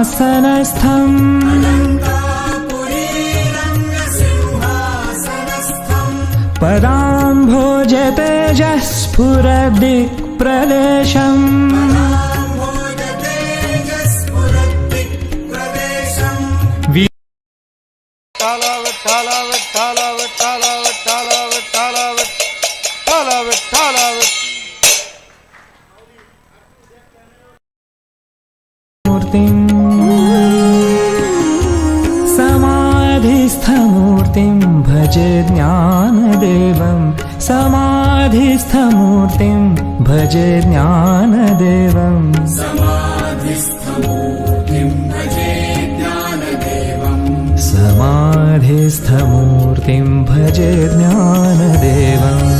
सिंहासनस्थम् पदाम्भोजतेजः स्फुरदिक्प्रदेशम् विठ्ठला समाधिस्थमूर्तिं भज ज्ञानदेवं समाधिस्थमूर्तिं भज ज्ञानदेवम्। समाधिस्थमूर्तिं भजे ज्ञानदेवम्। समाधिस्थमूर्तिं भज ज्ञानदेवम्।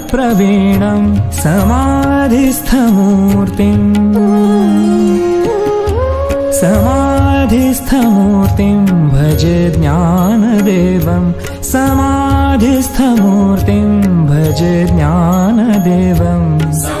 यमाद्यष्टभेदाङ्गयोगप्रवीणम् समाधिस्थमूर्तिम्। समाधिस्थमूर्तिं भजे ज्ञानदेवं। समाधिस्थमूर्तिं भजे ज्ञानदेवम्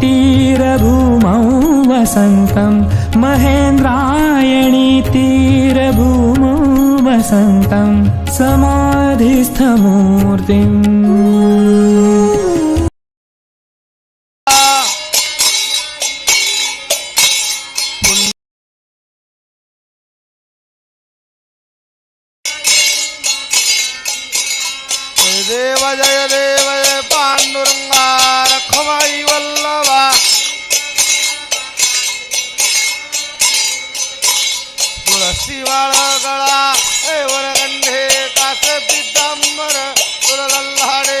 तीरभूमौ वसन्तम् महेन्द्रायणी तीरभूमौ वसन्तम् समाधिस्थमूर्तिम् तुळसी गळा हे वरगंढे कास पितांबर तुळल्हाडे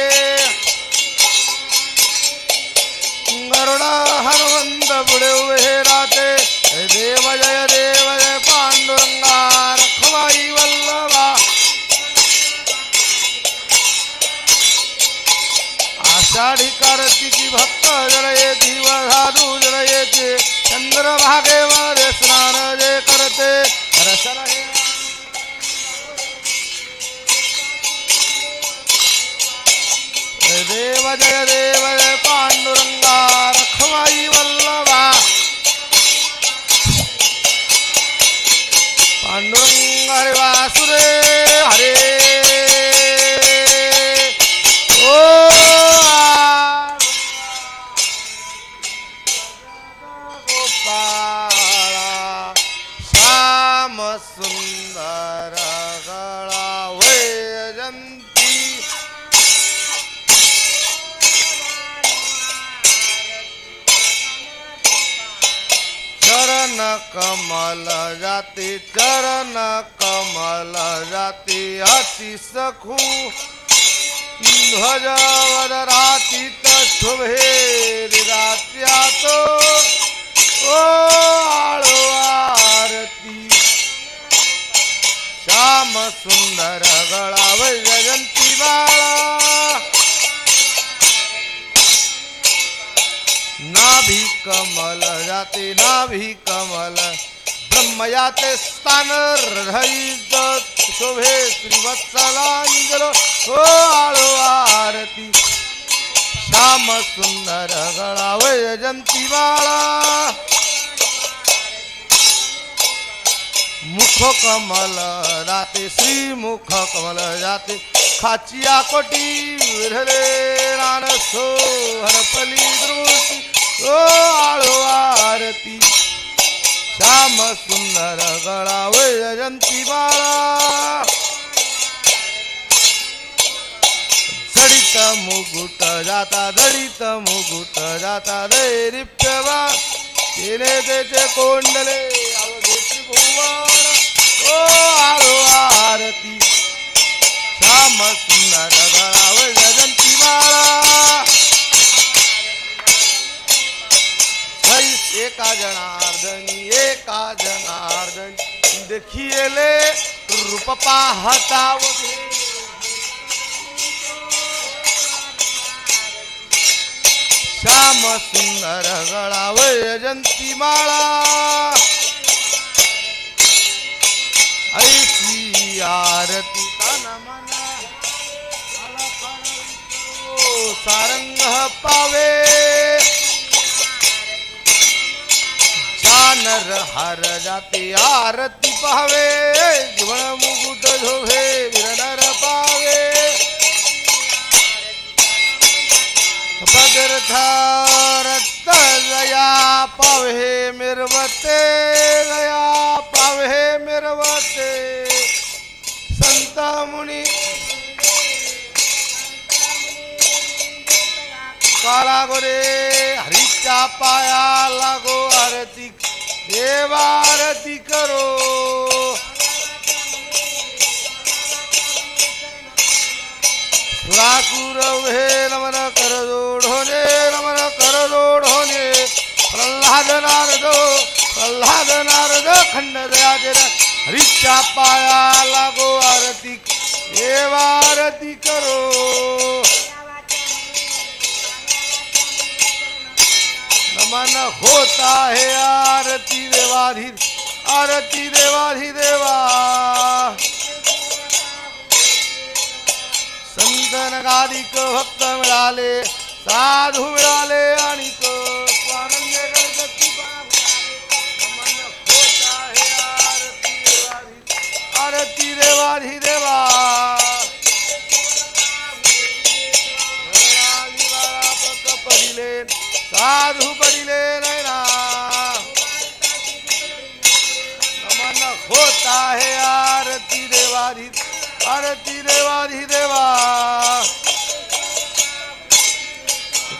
गरुडा हनुमंत पुढे उभे राहते देव जय देव जय पांडुरंगा रखवाई वल्लभा. आषाढी कार्तिकी भक्त जर येती व साधू जर येते चंद्रभागेवर स्नान जे करते देव जय देव जय पांडुरंगा रखवाई वल्लभा। पांडुरंग हरे कमल जाती चरण कमल जाती अति सखू। ध्वज रातीत शुभे रात्या तो ओ आळो आरती श्याम सुंदर गळा वैजयंती बाळा। नाभी कमल जाते नाभी कमल। ब्रह्मयाते स्थान हरित शोभे श्रीवत्सलांजल हो आळो आरती। श्याम सुंदर गळा वैजंती बाळा मुख कमल राते श्री मुख कमल जाते खाचिया कोटी विरले रान सो हरपली दृष्टी। ओ आळो आरती. श्याम सुंदर गळा वैजंती बाळा. झडित मुगुट जाता झडित मुगुट जाता दैरिप्यवा. तिने त्याचे कोंडले ओ आळो आरती. श्याम सुंदर गळा वैजंती बाळा. एका जनार्दनी एका जनार्दनी. देखिएले रूप पाहता श्याम सुंदर गळा वैजंती माळा ऐसी आरती सारंग पावे. नर हर जाते आरती पावे जीवन मुकुट झोभे विरनर पावे पदरथ गया पावे मिरवते गया पावे मिरवते. संत मुनी काला गोरे हरीच्या पाया लागो आरती देवारती करो। सुराकुर हे नमन कर जोडोने नमन कर जोडोने प्रल्हाद नारद प्रल्हाद नारद खंड दयाचे हरीच्या पाया लागो आरती। देवारती करो। नमन होता है आरती देवाधी आरती देवाधी देवा। संत को भक्त मिळाले साधू मिळाले आणि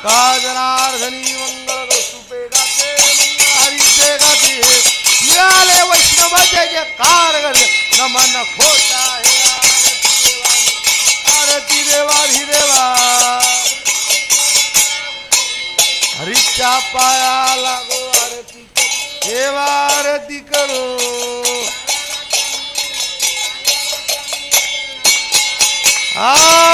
काजनार्धनी मंगल सुपे गाते मंगल हरीचे गाते। मिळाले वैष्णव जय जयकार करते नमन खोटा है आरती देवाधी देवा हरीच्या पाया लागो आरती देवा आरती करो। आरती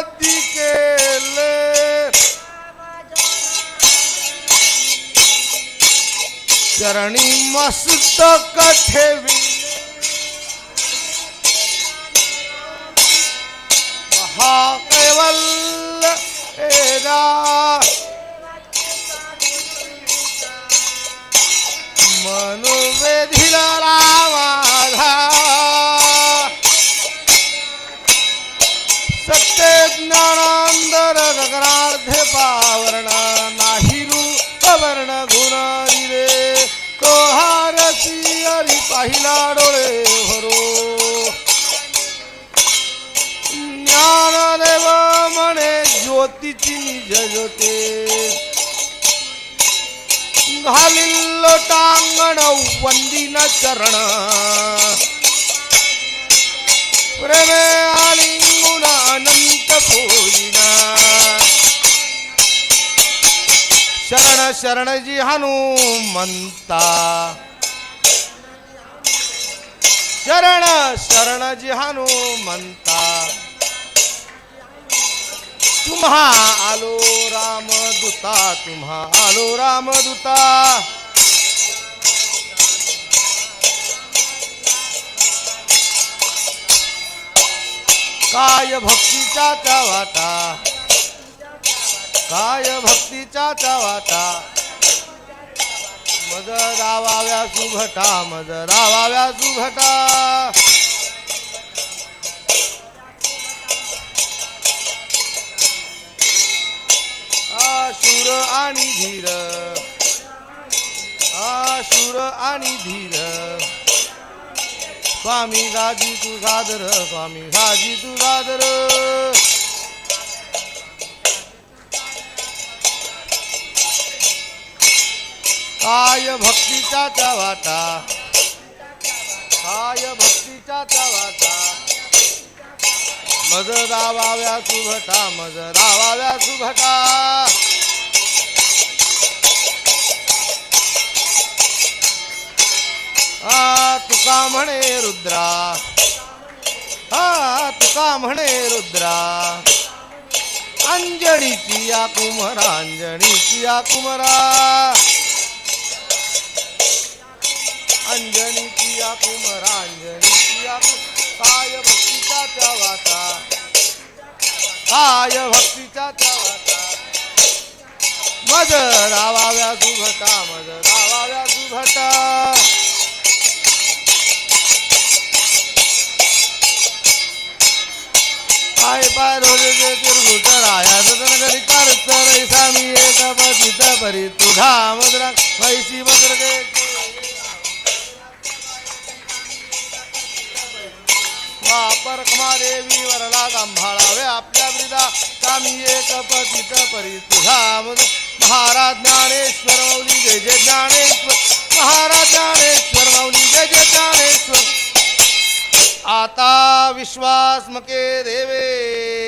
ब्रह्मती केले चरणी मस्तक ठेवी महाकैवल्य एरा मनोवेधिला हारसी हरी पाहिला डोळे भरो ज्ञानदेव म्हणे ज्योतीची निज ज्योते घालिल्ल टांगण वंदिन चरण प्रेमे आलिंगुन अनंत पूजिना शरण शरणजी हनुमंता शरण शरण जी हनुमंता तुम्हा आलो रामदूता तुम्हा आलो रामदूता काय भक्तीचा त्या वाटा? काय भक्तीचा त्या वाटा? मज रावाव्या सुभटा मज रावाव्या सुभटा. आशूर आणि धीर. आशूर आणि धीर. स्वामी गाजी तू सादर स्वामी गाजी तू सादर. काय भक्तीचा त्या वाटा काय भक्तीचा त्या वाटा मज रावाव्या सुभटा मज रावाव्या सुभटा. आ तुका म्हणे रुद्रा. हा तुका म्हणे रुद्रा. अंजणीची या कुमरा अंजणीची या कुमरा. अंजनी या कुमरा अंजनीची या काय भक्तीचा त्या वाटा काय भक्तीचा त्या वाटा मज रावाव्या सुभटा मज रावाव्या सुभटा पाय पाय रोजे जे तिरगुट राया सदन करत कर सामी एक पतित परी तुझा मुद्रा वैशी मुद्र दे वापर देवी वरला गंभाळावे आपल्या वृदा. कामी एक पतित परी तुझा महाराज ज्ञानेश्वर मौली जय जय ज्ञानेश्वर. महाराज ज्ञानेश्वर मौली जय जय ज्ञानेश्वर. आता विश्वास मके देवे.